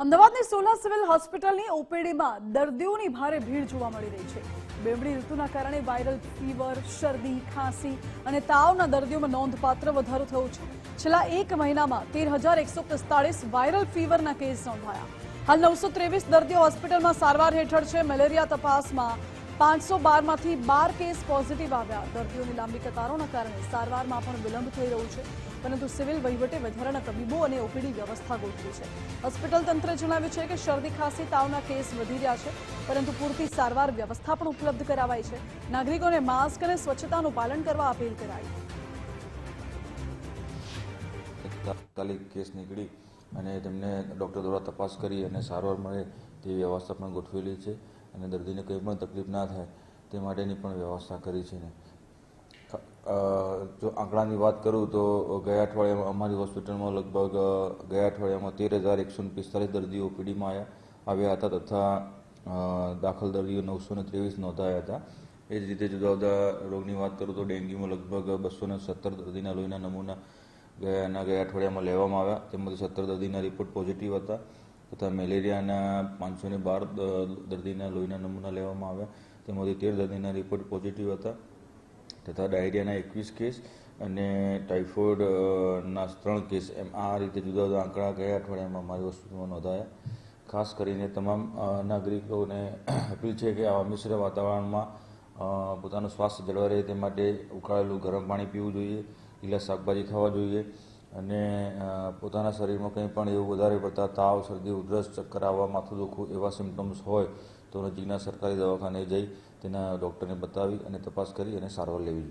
અમદાવાદની સોલા સિવિલ હોસ્પિટલની ઓપીડીમાં દર્દીઓની ભારે ભીડ જોવા મળી રહી છે. બેવડી ઋતુના કારણે વાયરલ ફીવર, શરદી, ખાંસી અને તાવના દર્દીઓમાં નોંધપાત્ર વધારો થયો છે. છેલ્લા એક મહિનામાં તેર હજાર એકસો પિસ્તાળીસ વાયરલ ફીવરના કેસ નોંધાયા. હાલ નવસો ત્રેવીસ દર્દીઓ હોસ્પિટલમાં સારવાર હેઠળ છે. મેલેરિયા તપાસમાં પાંચસો બારમાંથી બાર કેસ પોઝિટિવ આવ્યા. દર્દીઓની લાંબી કતારોના કારણે સારવારમાં પણ વિલંબ થઈ રહ્યું છે. પરંતુ સિવિલ વહીવટે વધારાના તબીબો અને ઓપીડી વ્યવસ્થા ગોઠવી છે. હોસ્પિટલ તંત્રે જણાવ્યું છે કે શરદી ખાંસી તાવના કેસ વધી રહ્યા છે, પરંતુ પૂરતી સારવાર વ્યવસ્થા પણ ઉપલબ્ધ કરાવાઈ છે. નાગરિકોને માસ્ક અને સ્વચ્છતાનું પાલન કરવા અપીલ કરાઈ. તાત્કાલિક કેસ નીકળી અને તેમને ડૉક્ટર દ્વારા તપાસ કરી અને સારવાર મળે તેવી વ્યવસ્થા પણ ગોઠવેલી છે. અને દર્દીને કંઈ પણ તકલીફ ના થાય, તે માટેની પણ વ્યવસ્થા કરી છે ને. જો આંકડાની વાત કરું તો ગયા અઠવાડિયામાં અમારી હોસ્પિટલમાં લગભગ ગયા અઠવાડિયામાં તેર હજાર એકસો પિસ્તાલીસ દર્દીઓ પીડીમાં આવ્યા આવ્યા હતા તથા દાખલ દર્દીઓ નવસો ને ત્રેવીસ નોંધાયા હતા. એ જ રીતે જુદા જુદા રોગની વાત કરું તો ડેન્ગ્યુમાં લગભગ બસો ને સત્તર દર્દીના લોહીના નમૂના ગયાના ગયા અઠવાડિયામાં લેવામાં આવ્યા, તેમાંથી સત્તર દર્દીના રિપોર્ટ પોઝિટિવ હતા. તથા મેલેરિયાના પાંચસો ને બાર દર્દીના લોહીના નમૂના લેવામાં આવ્યા. તેમાંથી તેર દર્દીના રિપોર્ટ પોઝિટિવ હતા તથા ડાયરિયાના એકવીસ કેસ અને ટાઇફોઇડના ત્રણ કેસ એમ આ રીતે જુદા જુદા આંકડા ગયા અઠવાડિયામાં અમારી હોસ્પિટલમાં નોંધાયા. ખાસ કરીને તમામ નાગરિકોને અપીલ છે કે આવા મિશ્ર વાતાવરણમાં પોતાનું સ્વાસ્થ્ય જળવાઈ રહે તે માટે ઉકાળેલું ગરમ પાણી પીવું જોઈએ લીલા શાકભાજી ખાવા જોઈએ. અને પોતાના શરીરમાં કંઈ પણ એવું વધારે પડતા તાવ, શરદી, ઉધરસ, ચક્કર આવવા, માથું દુખવું એવા સિમ્ટમ્સ હોય, તો નજીકના સરકારી દવાખાને જઈ તેના ડૉક્ટરને બતાવી અને તપાસ કરી અને સારવાર લેવી જોઈએ.